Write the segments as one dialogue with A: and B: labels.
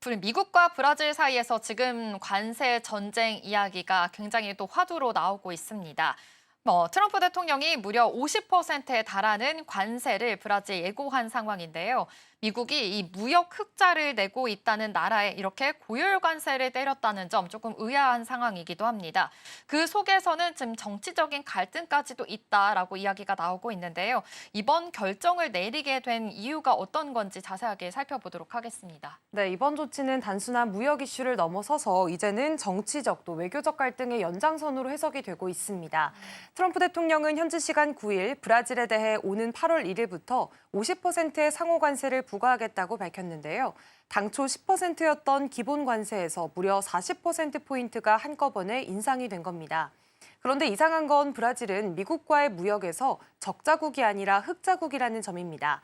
A: 불- 미국과 브라질 사이에서 지금 관세 전쟁 이야기가 굉장히 또 화두로 나오고 있습니다. 뭐 트럼프 대통령이 무려 50%에 달하는 관세를 브라질 예고한 상황인데요. 미국이 이 무역 흑자를 내고 있다는 나라에 이렇게 고율 관세를 때렸다는 점 조금 의아한 상황이기도 합니다. 그 속에서는 지금 정치적인 갈등까지도 있다라고 이야기가 나오고 있는데요. 이번 결정을 내리게 된 이유가 어떤 건지 자세하게 살펴보도록 하겠습니다.
B: 네, 이번 조치는 단순한 무역 이슈를 넘어서서 이제는 정치적 또 외교적 갈등의 연장선으로 해석이 되고 있습니다. 트럼프 대통령은 현지 시간 9일 브라질에 대해 오는 8월 1일부터 50%의 상호 관세를 부과하겠다고 밝혔는데요. 당초 10%였던 기본 관세에서 무려 40%포인트가 한꺼번에 인상이 된 겁니다. 그런데 이상한 건 브라질은 미국과의 무역에서 적자국이 아니라 흑자국이라는 점입니다.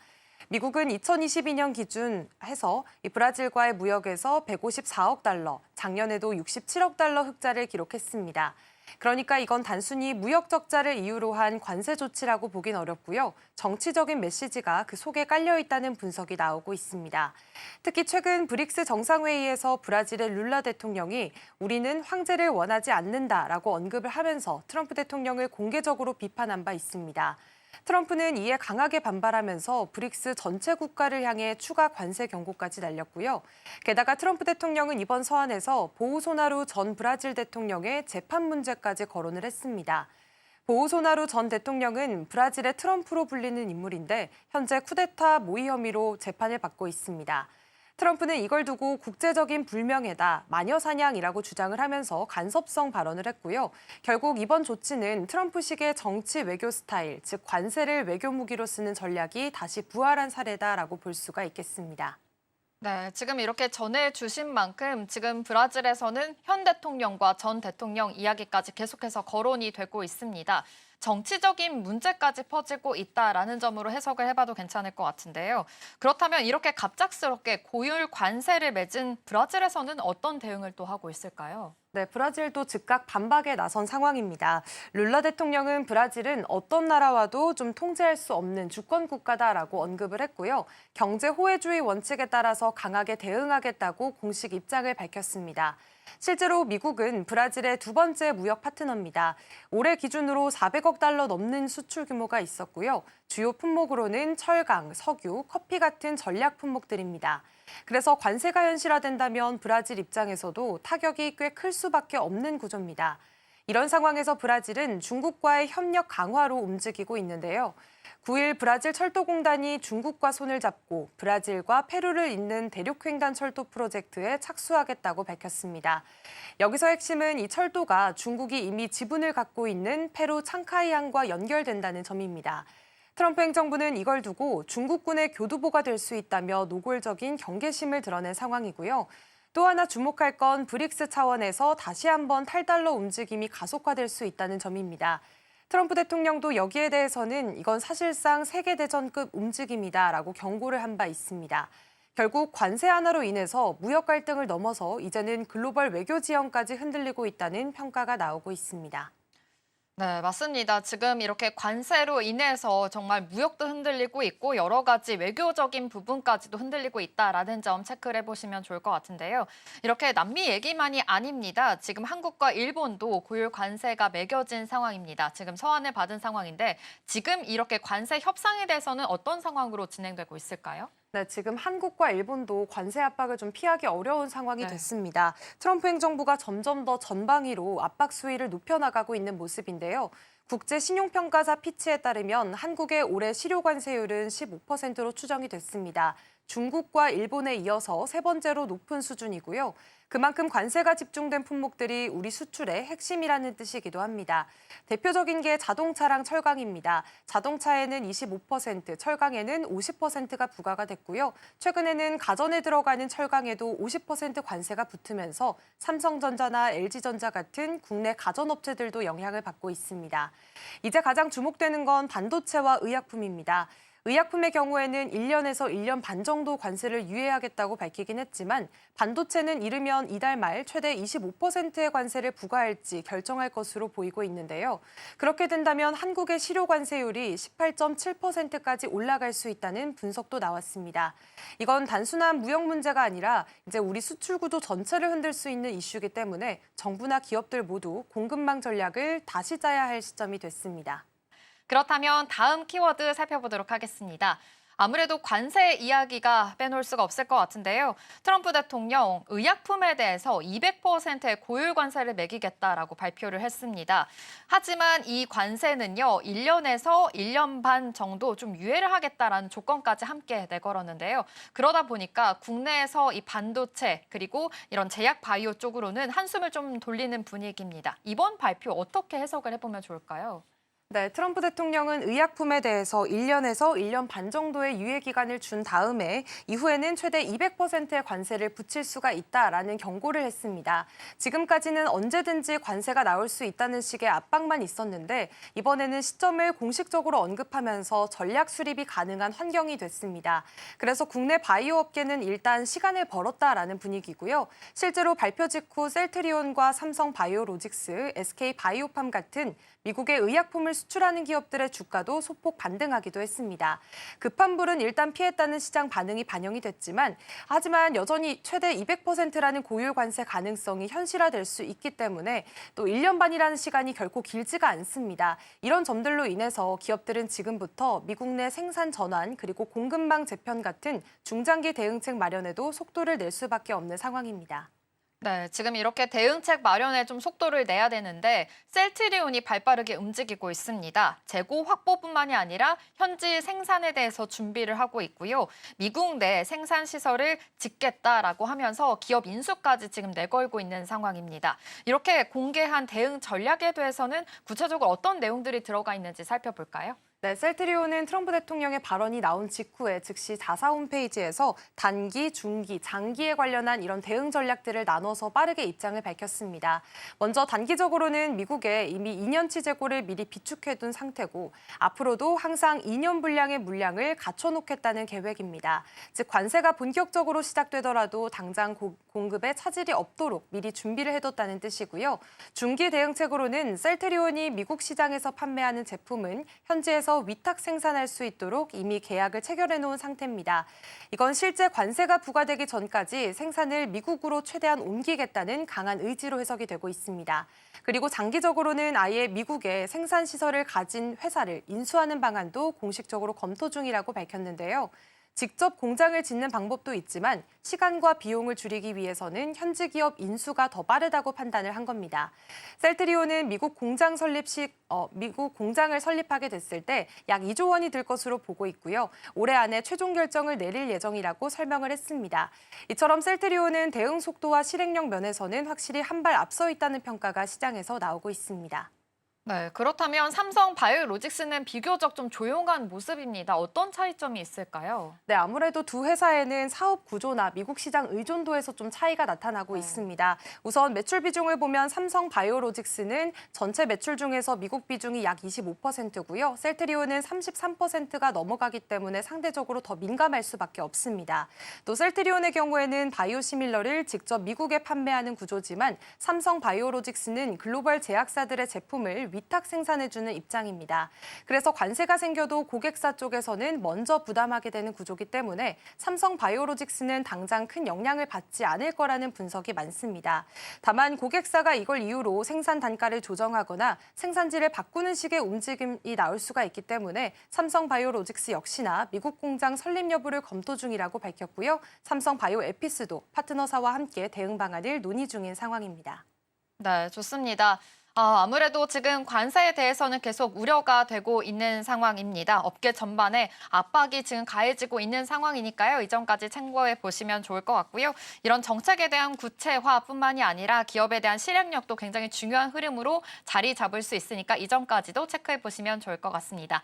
B: 미국은 2022년 기준 해서 이 브라질과의 무역에서 154억 달러, 작년에도 67억 달러 흑자를 기록했습니다. 그러니까 이건 단순히 무역 적자를 이유로 한 관세 조치라고 보긴 어렵고요. 정치적인 메시지가 그 속에 깔려 있다는 분석이 나오고 있습니다. 특히 최근 브릭스 정상회의에서 브라질의 룰라 대통령이 우리는 황제를 원하지 않는다라고 언급을 하면서 트럼프 대통령을 공개적으로 비판한 바 있습니다. 트럼프는 이에 강하게 반발하면서 브릭스 전체 국가를 향해 추가 관세 경고까지 날렸고요. 게다가 트럼프 대통령은 이번 서한에서 보우소나루 전 브라질 대통령의 재판 문제까지 거론을 했습니다. 보우소나루 전 대통령은 브라질의 트럼프로 불리는 인물인데 현재 쿠데타 모의 혐의로 재판을 받고 있습니다. 트럼프는 이걸 두고 국제적인 불명예다, 마녀 사냥이라고 주장을 하면서 간섭성 발언을 했고요. 결국 이번 조치는 트럼프식의 정치 외교 스타일, 즉 관세를 외교 무기로 쓰는 전략이 다시 부활한 사례다라고 볼 수가 있겠습니다.
A: 네, 지금 이렇게 전해 주신 만큼 지금 브라질에서는 현 대통령과 전 대통령 이야기까지 계속해서 거론이 되고 있습니다. 정치적인 문제까지 퍼지고 있다라는 점으로 해석을 해봐도 괜찮을 것 같은데요. 그렇다면 이렇게 갑작스럽게 고율 관세를 맺은 브라질에서는 어떤 대응을 또 하고 있을까요?
B: 네, 브라질도 즉각 반박에 나선 상황입니다. 룰라 대통령은 브라질은 어떤 나라와도 좀 통제할 수 없는 주권 국가다라고 언급을 했고요. 경제 호혜주의 원칙에 따라서 강하게 대응하겠다고 공식 입장을 밝혔습니다. 실제로 미국은 브라질의 두 번째 무역 파트너입니다. 올해 기준으로 400억 달러 넘는 수출 규모가 있었고요. 주요 품목으로는 철강, 석유, 커피 같은 전략 품목들입니다. 그래서 관세가 현실화된다면 브라질 입장에서도 타격이 꽤 클 수밖에 없는 구조입니다. 이런 상황에서 브라질은 중국과의 협력 강화로 움직이고 있는데요. 9일 브라질 철도공단이 중국과 손을 잡고 브라질과 페루를 잇는 대륙횡단 철도 프로젝트에 착수하겠다고 밝혔습니다. 여기서 핵심은 이 철도가 중국이 이미 지분을 갖고 있는 페루 창카이항과 연결된다는 점입니다. 트럼프 행정부는 이걸 두고 중국군의 교두보가 될 수 있다며 노골적인 경계심을 드러낸 상황이고요. 또 하나 주목할 건 브릭스 차원에서 다시 한번 탈달러 움직임이 가속화될 수 있다는 점입니다. 트럼프 대통령도 여기에 대해서는 이건 사실상 세계대전급 움직임이다라고 경고를 한 바 있습니다. 결국 관세 하나로 인해서 무역 갈등을 넘어서 이제는 글로벌 외교 지형까지 흔들리고 있다는 평가가 나오고 있습니다.
A: 네, 맞습니다. 지금 이렇게 관세로 인해서 정말 무역도 흔들리고 있고 여러 가지 외교적인 부분까지도 흔들리고 있다라는 점 체크를 해보시면 좋을 것 같은데요. 이렇게 남미 얘기만이 아닙니다. 지금 한국과 일본도 고율 관세가 매겨진 상황입니다. 지금 서한을 받은 상황인데 지금 이렇게 관세 협상에 대해서는 어떤 상황으로 진행되고 있을까요?
B: 네, 지금 한국과 일본도 관세 압박을 좀 피하기 어려운 상황이
A: 네.
B: 됐습니다. 트럼프 행정부가 점점 더 전방위로 압박 수위를 높여나가고 있는 모습인데요. 국제 신용평가사 피치에 따르면 한국의 올해 실효 관세율은 15%로 추정이 됐습니다. 중국과 일본에 이어서 세 번째로 높은 수준이고요. 그만큼 관세가 집중된 품목들이 우리 수출의 핵심이라는 뜻이기도 합니다. 대표적인 게 자동차랑 철강입니다. 자동차에는 25%, 철강에는 50%가 부과가 됐고요. 최근에는 가전에 들어가는 철강에도 50% 관세가 붙으면서 삼성전자나 LG전자 같은 국내 가전업체들도 영향을 받고 있습니다. 이제 가장 주목되는 건 반도체와 의약품입니다. 의약품의 경우에는 1년에서 1년 반 정도 관세를 유예하겠다고 밝히긴 했지만 반도체는 이르면 이달 말 최대 25%의 관세를 부과할지 결정할 것으로 보이고 있는데요. 그렇게 된다면 한국의 실효 관세율이 18.7%까지 올라갈 수 있다는 분석도 나왔습니다. 이건 단순한 무역 문제가 아니라 이제 우리 수출 구조 전체를 흔들 수 있는 이슈이기 때문에 정부나 기업들 모두 공급망 전략을 다시 짜야 할 시점이 됐습니다.
A: 그렇다면 다음 키워드 살펴보도록 하겠습니다. 아무래도 관세 이야기가 빼놓을 수가 없을 것 같은데요. 트럼프 대통령 의약품에 대해서 200%의 고율 관세를 매기겠다라고 발표를 했습니다. 하지만 이 관세는요, 1년에서 1년 반 정도 좀 유예를 하겠다라는 조건까지 함께 내걸었는데요. 그러다 보니까 국내에서 이 반도체 그리고 이런 제약 바이오 쪽으로는 한숨을 좀 돌리는 분위기입니다. 이번 발표 어떻게 해석을 해보면 좋을까요?
B: 네, 트럼프 대통령은 의약품에 대해서 1년에서 1년 반 정도의 유예 기간을 준 다음에 이후에는 최대 200%의 관세를 붙일 수가 있다라는 경고를 했습니다. 지금까지는 언제든지 관세가 나올 수 있다는 식의 압박만 있었는데 이번에는 시점을 공식적으로 언급하면서 전략 수립이 가능한 환경이 됐습니다. 그래서 국내 바이오 업계는 일단 시간을 벌었다라는 분위기고요. 실제로 발표 직후 셀트리온과 삼성 바이오로직스, SK 바이오팜 같은 미국의 의약품을 수출하는 기업들의 주가도 소폭 반등하기도 했습니다. 급한 불은 일단 피했다는 시장 반응이 반영이 됐지만 하지만 여전히 최대 200%라는 고율 관세 가능성이 현실화될 수 있기 때문에 또 1년 반이라는 시간이 결코 길지가 않습니다. 이런 점들로 인해서 기업들은 지금부터 미국 내 생산 전환 그리고 공급망 재편 같은 중장기 대응책 마련에도 속도를 낼 수밖에 없는 상황입니다.
A: 네, 지금 이렇게 대응책 마련에 좀 속도를 내야 되는데 셀트리온이 발빠르게 움직이고 있습니다. 재고 확보뿐만이 아니라 현지 생산에 대해서 준비를 하고 있고요. 미국 내 생산 시설을 짓겠다라고 하면서 기업 인수까지 지금 내걸고 있는 상황입니다. 이렇게 공개한 대응 전략에 대해서는 구체적으로 어떤 내용들이 들어가 있는지 살펴볼까요?
B: 네, 셀트리온은 트럼프 대통령의 발언이 나온 직후에 즉시 자사 홈페이지에서 단기, 중기, 장기에 관련한 이런 대응 전략들을 나눠서 빠르게 입장을 밝혔습니다. 먼저 단기적으로는 미국에 이미 2년치 재고를 미리 비축해둔 상태고 앞으로도 항상 2년 분량의 물량을 갖춰놓겠다는 계획입니다. 즉 관세가 본격적으로 시작되더라도 당장 고- 공급에 차질이 없도록 미리 준비를 해뒀다는 뜻이고요. 중기 대응책으로는 셀트리온이 미국 시장에서 판매하는 제품은 현지에서 위탁 생산할 수 있도록 이미 계약을 체결해 놓은 상태입니다. 이건 실제 관세가 부과되기 전까지 생산을 미국으로 최대한 옮기겠다는 강한 의지로 해석이 되고 있습니다. 그리고 장기적으로는 아예 미국에 생산 시설을 가진 회사를 인수하는 방안도 공식적으로 검토 중이라고 밝혔는데요. 직접 공장을 짓는 방법도 있지만 시간과 비용을 줄이기 위해서는 현지 기업 인수가 더 빠르다고 판단을 한 겁니다. 셀트리온은 미국 공장 설립 시 어, 미국 공장을 설립하게 됐을 때 약 2조 원이 들 것으로 보고 있고요. 올해 안에 최종 결정을 내릴 예정이라고 설명을 했습니다. 이처럼 셀트리온은 대응 속도와 실행력 면에서는 확실히 한 발 앞서 있다는 평가가 시장에서 나오고 있습니다.
A: 네, 그렇다면 삼성 바이오로직스는 비교적 좀 조용한 모습입니다. 어떤 차이점이 있을까요?
B: 네, 아무래도 두 회사에는 사업 구조나 미국 시장 의존도에서 좀 차이가 나타나고
A: 네.
B: 있습니다. 우선 매출 비중을 보면 삼성 바이오로직스는 전체 매출 중에서 미국 비중이 약 25%고요. 셀트리온은 33%가 넘어가기 때문에 상대적으로 더 민감할 수밖에 없습니다. 또 셀트리온의 경우에는 바이오시밀러를 직접 미국에 판매하는 구조지만 삼성 바이오로직스는 글로벌 제약사들의 제품을 위탁 생산해주는 입장입니다. 그래서 관세가 생겨도 고객사 쪽에서는 먼저 부담하게 되는 구조기 때문에 삼성 바이오로직스는 당장 큰 영향을 받지 않을 거라는 분석이 많습니다. 다만 고객사가 이걸 이유로 생산 단가를 조정하거나 생산지를 바꾸는 식의 움직임이 나올 수가 있기 때문에 삼성 바이오로직스 역시나 미국 공장 설립 여부를 검토 중이라고 밝혔고요. 삼성 바이오 에피스도 파트너사와 함께 대응 방안을 논의 중인 상황입니다.
A: 네, 좋습니다. 아, 아무래도 지금 관세에 대해서는 계속 우려가 되고 있는 상황입니다. 업계 전반에 압박이 지금 가해지고 있는 상황이니까요. 이점까지 참고해 보시면 좋을 것 같고요. 이런 정책에 대한 구체화뿐만이 아니라 기업에 대한 실행력도 굉장히 중요한 흐름으로 자리 잡을 수 있으니까 이점까지도 체크해 보시면 좋을 것 같습니다.